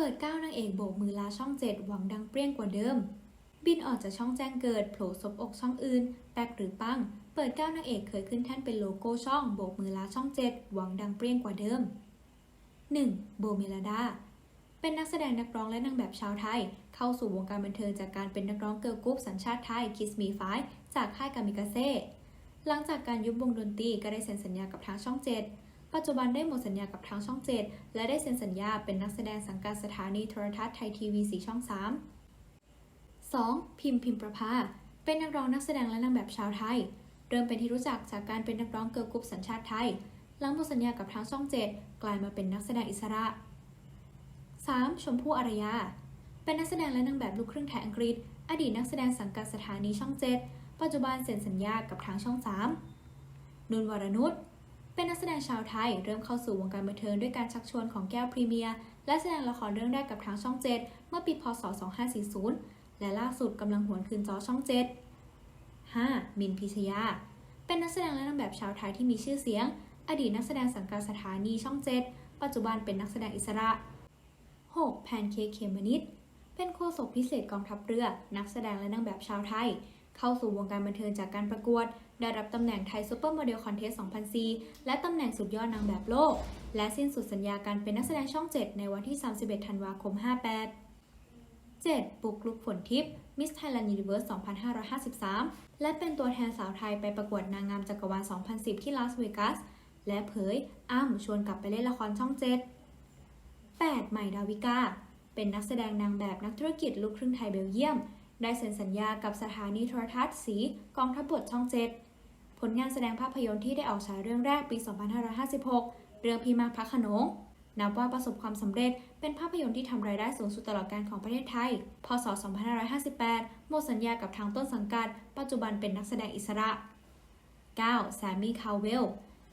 เปิดก้าวนางเอกโบกมือลาช่องเจ็ดหวังดังเปรี้ยงกว่าเดิม บินออกจากช่องแจ้งเกิดโผล่ซบอกช่องอื่น แป๊กหรือปัง เปิดก้าวนางเอกเคยขึ้นแท่นเป็นโลโก้ช่องโบกมือลาช่องเจ็ดหวังดังเปรี้ยงกว่าเดิม 1. โบเมลดาเป็นนักแสดงนักร้องและนางแบบชาวไทย เข้าสู่วงการบันเทิงจากการเป็นนักร้องเกิร์ลกรุ๊ปสัญชาติไทย Kiss Me Five จากค่ายกามิกาเซ่หลังจากการยุบวงดนตรีก็ได้เซ็นสัญญากับทางช่อง7 ปัจจุบันได้หมดสัญญากับทางช่อง 7 และได้เซ็นสัญญาเป็นนักแสดงสังกัดสถานีโทรทัศน์ไทยทีวีสีช่อง 3 2. พิมพ์พิมประภา เป็นนักร้องนักแสดงและนางแบบชาวไทย เริ่มเป็นที่รู้จักจากการเป็นนักร้องเกิร์ลกรุ๊ปสัญชาติไทย หลังหมดสัญญากับทางช่อง 7 กลายมาเป็นนักแสดงอิสระ 3. ชมพู่อารยา เป็นนักแสดงและนางแบบลูกครึ่งไทยอังกฤษ อดีตนักแสดงสังกัดสถานีช่อง 7 ปัจจุบันเซ็นสัญญากับทางช่อง 3 นุนวรนุช เป็นนักแสดงชาวไทย เริ่มเข้าสู่วงการบันเทิงด้วยการชักชวนของแก้วพรีเมียร์และแสดงละครเรื่องแรกกับทางช่อง 7 เมื่อปีพศ 2540 และล่าสุดกำลังหวนคืนจอช่อง 7 5. มินพิชยา เป็นนักแสดงและนางแบบชาวไทยที่มีชื่อเสียง อดีตนักแสดงสังกัดสถานีช่อง 7 ปัจจุบันเป็นนักแสดงอิสระ 6. แพนเค้กเขมนิดเป็นโฆษกพิเศษกองทัพเรือ นักแสดงและนางแบบชาวไทย เข้าสู่วงการบันเทิงจากการประกวด ได้รับตำแหน่งไทยซูเปอร์โมเดลคอนเทสต์2004 และตำแหน่งสุดยอดนางแบบโลก และสิ้นสุดสัญญาการเป็นนักแสดงช่อง 7 ในวันที่ 31 ธันวาคม 58 7. ปุกลุกฝนทิพย์มิสไทยแลนด์ยูนิเวิร์ส2553 และเป็นตัวแทนสาวไทยไปประกวดนางงามจักรวาล 2010 ที่ลาสเวกัส และเผย อ้ำชวนกลับไปเล่นละครช่อง 7 8. ใหม่ดาวิกา เป็นนักแสดงนางแบบนักธุรกิจลูกครึ่งไทยเบลเยียม ได้เซ็นสัญญากับสถานีโทรทัศน์สีกองทัพบกช่อง7ผลงานแสดงภาพยนตร์ที่ได้ออกฉายเรื่องแรกปี 2556 เรื่องพีมาพักขนง นับว่าประสบความสำเร็จเป็นภาพยนตร์ที่ทำรายได้สูงสุดตลอดการของประเทศไทย พศ 2558 หมดสัญญากับทางต้นสังกัด ปัจจุบันเป็นนักแสดงอิสระ 9. แซมมี่ คาวเวล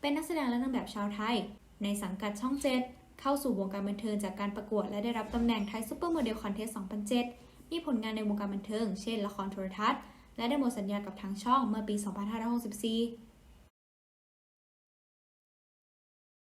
เป็นนักแสดงและนางแบบชาวไทย ในสังกัดช่อง7เข้าสู่วงการบันเทิงจากการประกวดและได้รับตำแหน่งไทยซูเปอร์โมเดลคอนเทส 2007 มีผลงานในวงการบันเทิง เช่น ละครโทรทัศน์ และได้หมดสัญญากับทางช่องเมื่อปี 2564